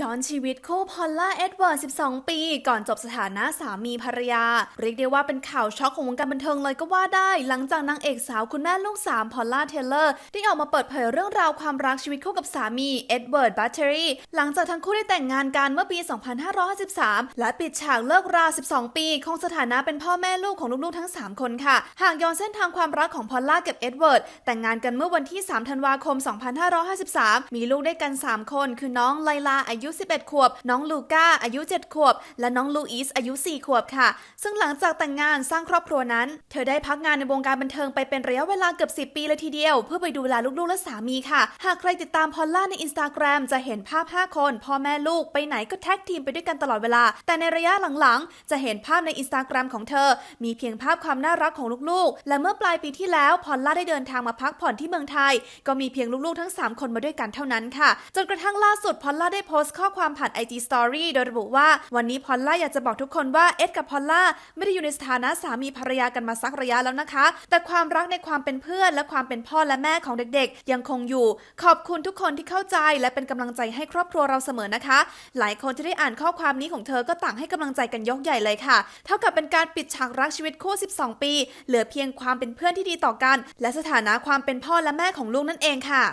ย้อนชีวิตคู่พอลล่าเอ็ดเวิร์ด 12 ปี ก่อนจบสถานะสามีภรรยา เรียกได้ว่าเป็นข่าวช็อกของวงการบันเทิงเลยก็ว่าได้ หลังจากนางเอกสาวคุณแม่ลูกสามพอลล่าเทเลอร์ ได้ออกมาเปิดเผยเรื่องราวความรักชีวิตคู่กับสามีเอ็ดเวิร์ดบัตเทอรี่หลังจากทั้งคู่ได้แต่งงานกันเมื่อปี 2553 และปิดฉากเลิกรา 12 ปีคงสถานะเป็นพ่อแม่ลูกของลูกๆทั้ง 3 คนค่ะ หากย้อนเส้นทางความรักของพอลล่ากับเอ็ดเวิร์ดแต่งงานกันเมื่อวันที่ 3 ธันวาคม 2553 มีลูกได้กัน 3 คน คือน้องไลลาอายุ 11 ขวบ น้องลูก้าอายุ 7 ขวบ และน้องลูอิสอายุ 4 ขวบค่ะ ซึ่งหลังจากแต่งงานสร้างครอบครัวนั้น เธอได้พักงานในวงการบันเทิงไปเป็นระยะเวลาเกือบ 10 ปีเลยทีเดียว เพื่อไปดูแลลูกๆ และสามีค่ะ หากใครติดตามพอลล่าในอินสตาแกรมจะเห็นภาพ 5 คน พ่อแม่ลูกไปไหนก็แท็กทีมไปด้วยกันตลอดเวลา แต่ในระยะหลังๆ จะเห็นภาพในอินสตาแกรมของเธอ มีเพียงภาพความน่ารักของลูกๆ และเมื่อปลายปีที่แล้วพอลล่าได้เดินทางมาพักผ่อนที่เมืองไทย ก็มีเพียงลูกๆทั้ง 3 คนมาด้วยกันเท่านั้นค่ะ จนกระทั่งล่าสุดพอลล่าได้โพสต์ข้อความผ่าน IG Story โดยระบุว่า วันนี้พอลล่าอยากจะบอกทุกคนว่าเอ็ดกับพอลล่าไม่ได้อยู่ในสถานะสามีภรรยากันมาสักระยะแล้วนะคะ แต่ความรักในความเป็นเพื่อน และความเป็นพ่อและแม่ของเด็กๆ ยังคงอยู่ ขอบคุณทุกคนที่เข้าใจ และเป็นกำลังใจให้ครอบครัวเราเสมอนะคะ หลายคนที่ได้อ่านข้อความนี้ของเธอก็ต่างให้กำลังใจกันยกใหญ่เลยค่ะ เท่ากับเป็นการปิดฉากรักชีวิตคู่ 12 ปี เหลือเพียงความเป็นเพื่อนที่ดีต่อกัน และสถานะความเป็นพ่อและแม่ของลูกนั่นเองค่ะ